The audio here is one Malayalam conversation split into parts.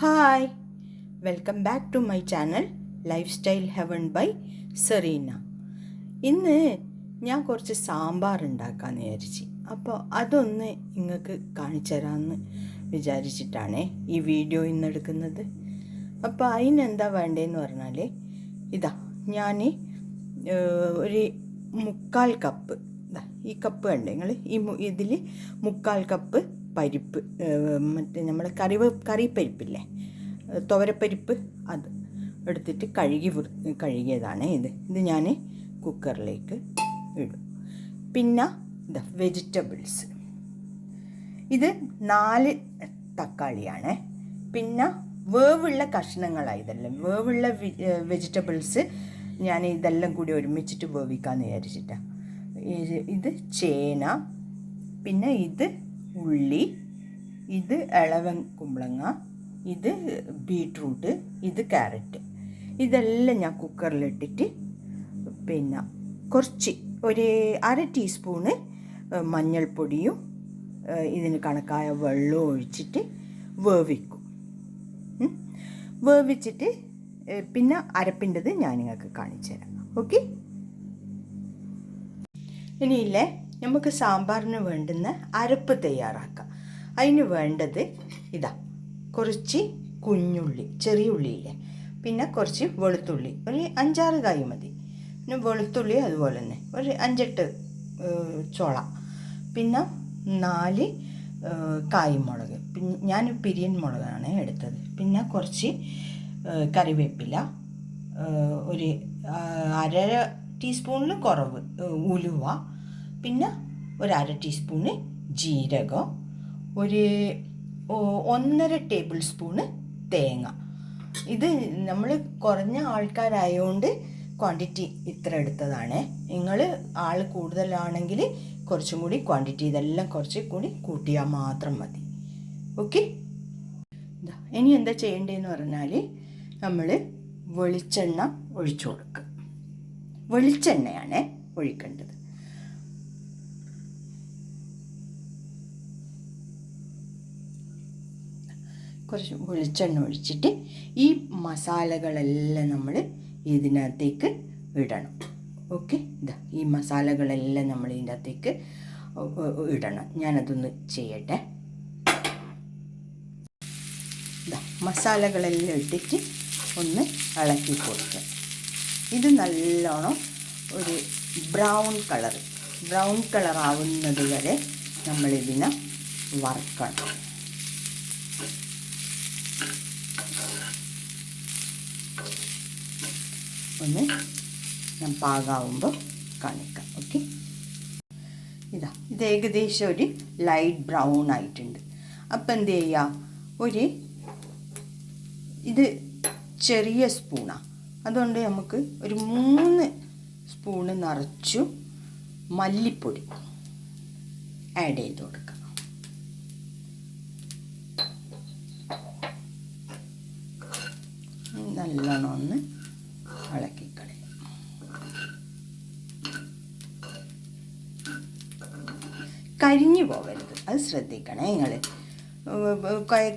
Hi welcome back to my channel lifestyle heaven by Serena ഇന്ന് ഞാൻ കുറച്ച് സാമ്പാർ ഉണ്ടാക്കാമെന്ന് വിചാരിച്ച്. അപ്പോൾ അതൊന്ന് നിങ്ങൾക്ക് കാണിച്ചു തരാമെന്ന് വിചാരിച്ചിട്ടാണ് ഈ വീഡിയോ ഇന്ന് എടുക്കുന്നത്. അപ്പോൾ അതിനെന്താ വേണ്ടതെന്ന് പറഞ്ഞാൽ ഇതാ ഞാൻ ഒരു മുക്കാൽ കപ്പ് ഈ കപ്പ് കണ്ടേ നിങ്ങൾ ഈ ഇതിൽ മുക്കാൽ കപ്പ് പരിപ്പ് മറ്റേ നമ്മൾ കറിവ് കറിപ്പരിപ്പില്ലേ? തുവരപ്പരിപ്പ് അത് എടുത്തിട്ട് കഴുകി കഴുകിയതാണ് ഇത്. ഇത് ഞാൻ കുക്കറിലേക്ക് ഇടും. പിന്നെ ഇത് വെജിറ്റബിൾസ് ഇത് നാല് തക്കാളിയാണ്. പിന്നെ വേവുള്ള കഷ്ണങ്ങളാണ് ഇതെല്ലാം. വേവുള്ള വെജിറ്റബിൾസ് ഞാൻ ഇതെല്ലാം കൂടി ഒരുമിച്ചിട്ട് വേവിക്കാമെന്ന് വിചാരിച്ചിട്ടാണ് ഇത് ചേന പിന്നെ ഇത് ഉള്ളി ഇത് ഇളവൻ കുമ്പളങ്ങ ഇത് ബീട്രൂട്ട് ഇത് ക്യാരറ്റ്. ഇതെല്ലാം ഞാൻ കുക്കറിലിട്ടിട്ട് പിന്നെ കുറച്ച് ഒരു അര ടീസ്പൂണ് മഞ്ഞൾപ്പൊടിയും ഇതിന് കണക്കായ വെള്ളവും ഒഴിച്ചിട്ട് വേവിക്കും. വേവിച്ചിട്ട് പിന്നെ അരപ്പിന്റെത് ഞാൻ നിങ്ങൾക്ക് കാണിച്ചു തരാം ഓക്കെ? ഇനിയില്ലേ? നമുക്ക് സാമ്പാറിന് വേണ്ടുന്ന അരപ്പ് തയ്യാറാക്കാം. അതിന് വേണ്ടത് ഇതാ കുറച്ച് കുഞ്ഞുള്ളി ചെറിയ ഉള്ളിയില്ലേ? പിന്നെ കുറച്ച് വെളുത്തുള്ളി. ഒരു അഞ്ചാറ് കായ് മതി. പിന്നെ വെളുത്തുള്ളി അതുപോലെ തന്നെ. ഒരു അഞ്ചെട്ട് ചുള. പിന്നെ നാല് കായ്മുളക്. പിന്നെ ഞാൻ പിരിയൻ മുളകാണ് എടുത്തത്. പിന്നെ കുറച്ച് കറിവേപ്പില ഒരു അര ടീസ്പൂണിൽ കുറവ് ഉലുവ പിന്നെ ഒരു അര ടീസ്പൂണ് ജീരകം ഒരു ഒന്നര ടേബിൾ സ്പൂണ് തേങ്ങ. ഇത് നമ്മൾ കുറഞ്ഞ ആൾക്കാരായതുകൊണ്ട് ക്വാണ്ടിറ്റി ഇത്ര എടുത്തതാണ്. നിങ്ങൾ ആൾ കൂടുതലാണെങ്കിൽ കുറച്ചും കൂടി ക്വാണ്ടിറ്റി ഇതെല്ലാം കുറച്ച് കൂടി കൂട്ടിയാൽ മാത്രം മതി. ഓക്കെ? ഇനി എന്താ ചെയ്യേണ്ടതെന്ന് പറഞ്ഞാൽ നമ്മൾ വെളിച്ചെണ്ണ ഒഴിച്ചു കൊടുക്കുക വെളിച്ചെണ്ണയാണ് ഒഴിക്കേണ്ടത്. കുറച്ച് വെളിച്ചെണ്ണ ഒഴിച്ചിട്ട് ഈ മസാലകളെല്ലാം നമ്മൾ ഇതിനകത്തേക്ക് ഇടണം. ഓക്കെ ഇതാ ഈ മസാലകളെല്ലാം നമ്മൾ ഇതിന്റെ അകത്തേക്ക് ഇടണം. ഞാനതൊന്ന് ചെയ്യട്ടെ. ഇതാ മസാലകളെല്ലാം ഇട്ടിട്ട് ഒന്ന് ഇളക്കി കൊടുക്കുക. ഇത് നല്ലോണം ഒരു ബ്രൗൺ കളർ ബ്രൗൺ കളർ ആവുന്നത് വരെ നമ്മളിതിനെ വറുക്കണം. ഒന്ന് ഞാൻ പാകാവുമ്പോൾ കാണിക്കാം ഓക്കെ ഇതാ ഇത് ഏകദേശം ഒരു ലൈറ്റ് ബ്രൗൺ ആയിട്ടുണ്ട്. അപ്പം എന്ത് ചെയ്യുക ഒരു ഇത് ചെറിയ സ്പൂണാണ് അതുകൊണ്ട് നമുക്ക് ഒരു മൂന്ന് സ്പൂണ് നിറച്ചു മല്ലിപ്പൊടി ആഡ് ചെയ്ത് കൊടുക്കാം. നല്ലോണം ഒന്ന് ഇളക്കിക്കളയും കരിഞ്ഞു പോകരുത് അത് ശ്രദ്ധിക്കണേ നിങ്ങൾ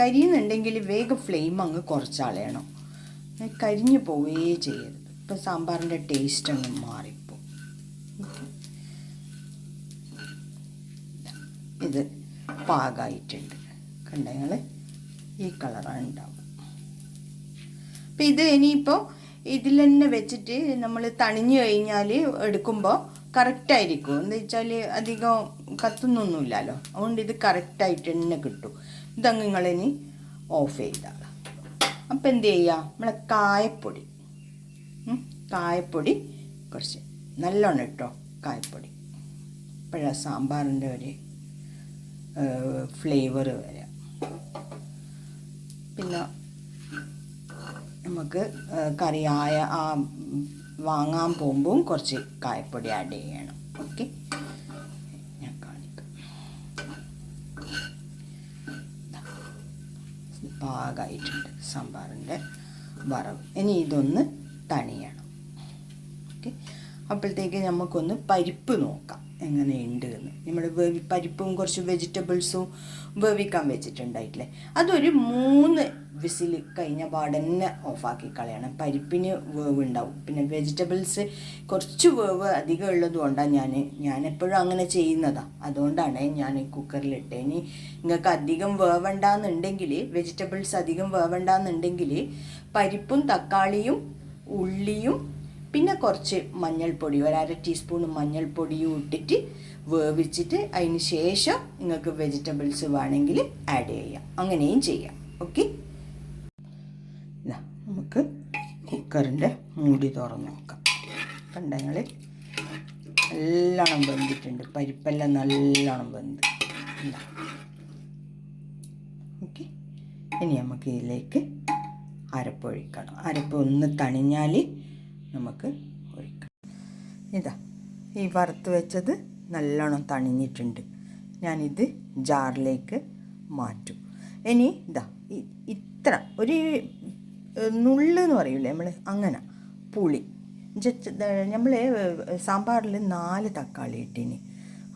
കരിയുന്നുണ്ടെങ്കിൽ വേഗം ഫ്ലെയിം അങ്ങ് കുറച്ചാളയണം. കരിഞ്ഞു പോവുകയേ ചെയ്യരുത്. ഇപ്പം സാമ്പാറിന്റെ ടേസ്റ്റ് അങ്ങ് മാറിപ്പോ. ഇത് പാകമായിട്ടുണ്ട് കണ്ട നിങ്ങൾ ഈ കളറാണ് ഉണ്ടാവും അപ്പം ഇത് ഇനിയിപ്പോൾ ഇതിൽ തന്നെ വെച്ചിട്ട് നമ്മൾ തണിഞ്ഞു കഴിഞ്ഞാൽ എടുക്കുമ്പോൾ കറക്റ്റായിരിക്കും. എന്താ വെച്ചാൽ അധികം കത്തുന്നൊന്നുമില്ലല്ലോ. അതുകൊണ്ട് ഇത് കറക്റ്റായിട്ട് തന്നെ കിട്ടും. ഇതങ്ങ് നിങ്ങളിനി ഓഫ് ചെയ്താൽ അപ്പം എന്ത് ചെയ്യുക നമ്മളെ കായപ്പൊടി. കായപ്പൊടി കുറച്ച്. നല്ലോണം ഇട്ടോ കായപ്പൊടി. ഇപ്പോഴാണ് സാമ്പാറിന്റെ ഒരു ഫ്ലേവർ വരിക പിന്നെ നമുക്ക് കറിയായ ആ വാങ്ങാൻ പോകുമ്പോൾ കുറച്ച് കായപ്പൊടി ആഡ് ചെയ്യണം. ഓക്കെ ഞാൻ കാണിക്കാം. പാകമായിട്ടുണ്ട് സാമ്പാറിന്റെ വറവ്. ഇനി ഇതൊന്ന് തണിയണം. ഓക്കെ അപ്പോഴത്തേക്ക് നമുക്കൊന്ന് പരിപ്പ് നോക്കാം. എങ്ങനെയുണ്ട് എന്ന്. നമ്മൾ വേവി പരിപ്പും കുറച്ച് വെജിറ്റബിൾസും വേവിക്കാൻ വെച്ചിട്ടുണ്ടായിട്ടില്ലേ? അതൊരു മൂന്ന് വിസിൽ കഴിഞ്ഞ പാടന്നെ ഓഫാക്കി കളയണം. പരിപ്പിന് വേവ് ഉണ്ടാവും പിന്നെ വെജിറ്റബിൾസ് കുറച്ച് വേവ് അധികം ഉള്ളത് കൊണ്ടാണ് ഞാൻ ഞാൻ എപ്പോഴും അങ്ങനെ ചെയ്യുന്നതാണ് അതുകൊണ്ടാണ് ഞാൻ കുക്കറിലിട്ട് ഇനി നിങ്ങൾക്ക് അധികം വേവണ്ടെന്നുണ്ടെങ്കിൽ വെജിറ്റബിൾസ് അധികം വേവണ്ടെന്നുണ്ടെങ്കിൽ പരിപ്പും തക്കാളിയും ഉള്ളിയും പിന്നെ കുറച്ച് മഞ്ഞൾപ്പൊടി ഒരു അര ടീസ്പൂൺ മഞ്ഞൾപ്പൊടിയും ഇട്ടിട്ട് വേവിച്ചിട്ട് അതിന് ശേഷം നിങ്ങൾക്ക് വെജിറ്റബിൾസ് വേണമെങ്കിൽ ആഡ് ചെയ്യാം. അങ്ങനെയും ചെയ്യാം. ഓക്കെ നമുക്ക് കുക്കറിന്റെ മൂടി തുറന്ന് നോക്കാം. കണ്ടങ്ങൾ നല്ലോണം വെന്തിട്ടുണ്ട്. പരിപ്പെല്ലാം നല്ലോണം വെന്ത്. ഓക്കെ ഇനി നമുക്ക് ഇതിലേക്ക് അരപ്പൊഴിക്കണം അരപ്പ് ഒന്ന് തണിഞ്ഞാൽ നമുക്ക് ഒഴിക്കാം. ഇതാ ഈ വറുത്ത് വെച്ചത് നല്ലോണം തണിഞ്ഞിട്ടുണ്ട്. ഞാനിത് ജാറിലേക്ക് മാറ്റും. ഇനി ഇതാ ഇത്ര ഒരു നുള്ള് എന്ന് പറയൂലേ നമ്മൾ അങ്ങനെ പുളി. നമ്മൾ സാമ്പാറിൽ നാല് തക്കാളി ഇട്ടിനി.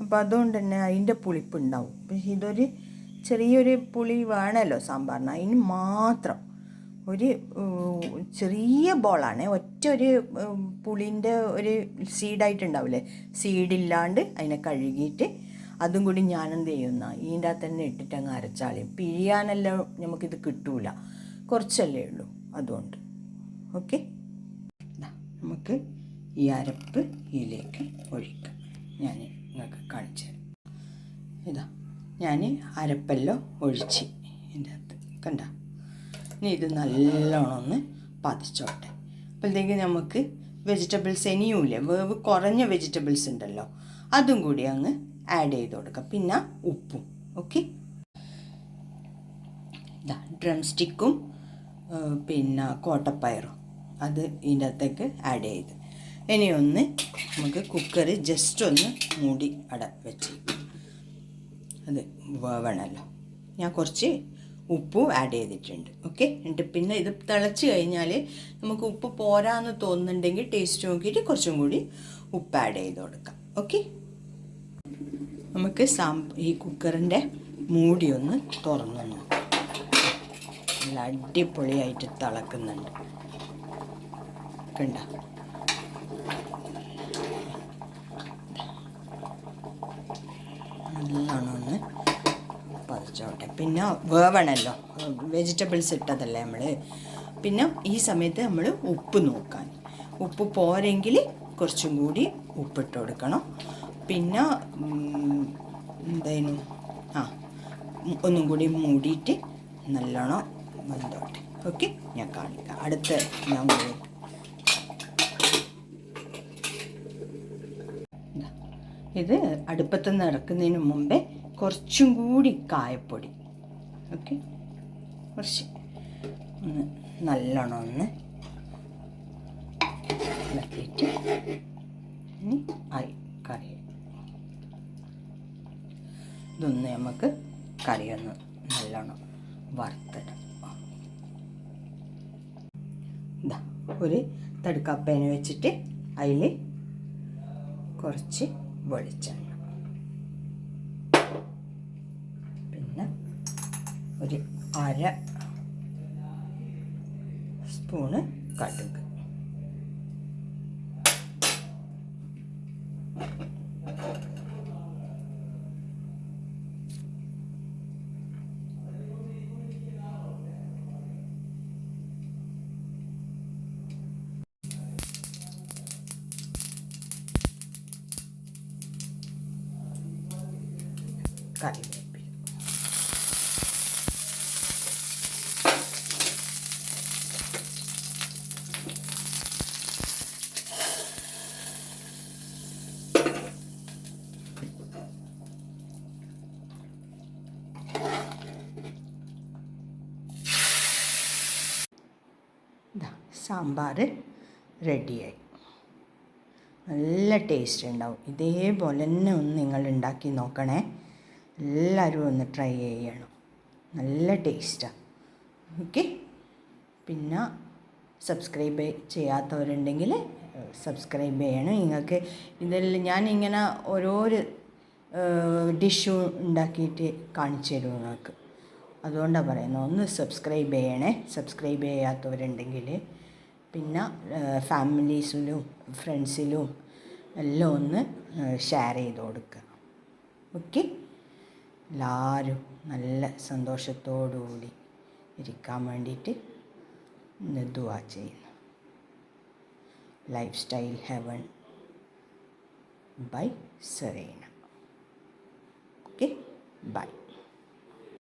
അപ്പോൾ അതുകൊണ്ട് തന്നെ അതിന്റെ പുളിപ്പുണ്ടാവും പക്ഷേ ഇതൊരു ചെറിയൊരു പുളി വേണമല്ലോ സാമ്പാറിന്. അതിന് മാത്രം ഒരു ചെറിയ ബോളാണ്. ഒറ്റ ഒരു പുളിന്റെ ഒരു സീഡായിട്ടുണ്ടാവില്ലേ? സീഡില്ലാണ്ട് അതിനെ കഴുകിയിട്ട് അതും കൂടി ഞാനെന്ത് ചെയ്യുന്ന അകത്ത് തന്നെ ഇട്ടിട്ട് അങ്ങ് അരച്ചാളി പിഴിയാനെല്ലാം നമുക്കിത് കിട്ടൂല. കുറച്ചല്ലേ ഉള്ളൂ അതുകൊണ്ട്. ഓക്കെ? നമുക്ക് ഈ അരപ്പ് ഇതിലേക്ക് ഒഴിക്കാം. ഞാൻ നിങ്ങൾക്ക് കാണിച്ചു ഇതാ ഞാൻ അരപ്പെല്ലാം ഒഴിച്ച് ഇതിന്റെ അകത്ത്. കണ്ട? ഇനി ഇത് നല്ലോണം ഒന്ന് പതിച്ചോട്ടെ. അപ്പോഴത്തേക്ക് നമുക്ക് വെജിറ്റബിൾസ് ഇനിയുമില്ലേ? വേവ് കുറഞ്ഞ വെജിറ്റബിൾസ് ഉണ്ടല്ലോ. അതും കൂടി അങ്ങ് ആഡ് ചെയ്ത് കൊടുക്കാം. പിന്നെ ഉപ്പും. ഓക്കെ ഡ്രം സ്റ്റിക്കും പിന്നെ കോട്ടപ്പയറും. അത് ഇതിന്റെ അകത്തേക്ക് ആഡ് ചെയ്ത്. ഇനി ഒന്ന് നമുക്ക് കുക്കർ ജസ്റ്റ് ഒന്ന് മൂടി അട വെച്ച്. അത് വേവണമല്ലോ ഞാൻ കുറച്ച് ഉപ്പും ആഡ് ചെയ്തിട്ടുണ്ട്. ഓക്കെ എന്നിട്ട് പിന്നെ ഇത് തിളച്ച് കഴിഞ്ഞാൽ നമുക്ക് ഉപ്പ് പോരാന്ന് തോന്നുന്നുണ്ടെങ്കിൽ ടേസ്റ്റ് നോക്കിയിട്ട് കുറച്ചും കൂടി ഉപ്പ് ആഡ് ചെയ്ത് കൊടുക്കാം. ഓക്കെ നമുക്ക് സാം ഈ കുക്കറിന്റെ മൂടി ഒന്ന് തുറന്നു നോക്കാം. നല്ല അടിപൊളിയായിട്ട് തിളക്കുന്നുണ്ട്. കണ്ട? നല്ലോണം ഒന്ന് പറിച്ചോട്ടെ പിന്നെ വേവണല്ലോ. വെജിറ്റബിൾസ് ഇട്ടതല്ലേ നമ്മൾ പിന്നെ ഈ സമയത്ത് നമ്മൾ ഉപ്പ് നോക്കാൻ. ഉപ്പ് പോരെങ്കിൽ കുറച്ചും കൂടി ഉപ്പിട്ട് കൊടുക്കണം. പിന്നെ എന്തായാലും ആ ഒന്നും കൂടി മൂടിയിട്ട് നല്ലോണം വെന്തോട്ടെ ഓക്കെ? ഞാൻ കാണിക്കാം. അടുത്ത ഞാൻ കൂടി ഇതാ. ഇത് അടുപ്പത്ത് നിന്ന് ഇറക്കുന്നതിന് മുമ്പേ കുറച്ചും കൂടി കായപ്പൊടി. ഓക്കെ? കുറച്ച്. ഒന്ന് നല്ലോണം ഒന്ന് ഇളക്കിയിട്ട് ഇനി ആയി കറി. ഇതൊന്ന് നമുക്ക് കറിയൊന്ന് നല്ലോണം വറുത്തിടാം. ഒരു തടുക്കപ്പേന വെച്ചിട്ട് അതിൽ കുറച്ച് വെളിച്ചെണ്ണ. പിന്നെ ഒരു അര സ്പൂണ് കടുക്. കറിവേപ്പില സാമ്പാർ റെഡിയായി. നല്ല ടേസ്റ്റ് ഉണ്ടാവും. ഇതേപോലെ തന്നെ ഒന്ന് നിങ്ങൾ ഉണ്ടാക്കി നോക്കണേ. എല്ലാവരും ഒന്ന് ട്രൈ ചെയ്യണം. നല്ല ടേസ്റ്റാണ് ഓക്കെ പിന്നെ സബ്സ്ക്രൈബ് ചെയ്യാത്തവരുണ്ടെങ്കിൽ സബ്സ്ക്രൈബ് ചെയ്യണം. നിങ്ങൾക്ക് ഇതിൽ ഞാനിങ്ങനെ ഓരോരു ഡിഷും ഉണ്ടാക്കിയിട്ട് കാണിച്ചു തരും നിങ്ങൾക്ക്. അതുകൊണ്ടാണ് പറയുന്നത്. ഒന്ന് സബ്സ്ക്രൈബ് ചെയ്യണേ. സബ്സ്ക്രൈബ് ചെയ്യാത്തവരുണ്ടെങ്കിൽ പിന്നെ ഫാമിലീസിലും ഫ്രണ്ട്സിലും എല്ലാം ഒന്ന് ഷെയർ ചെയ്ത് കൊടുക്കുക. ഓക്കെ എല്ലാവരും നല്ല സന്തോഷത്തോടുകൂടി ഇരിക്കാൻ വേണ്ടിയിട്ട് ദുവാ ചെയ്യുന്നു. Lifestyle heaven by Serena okay bye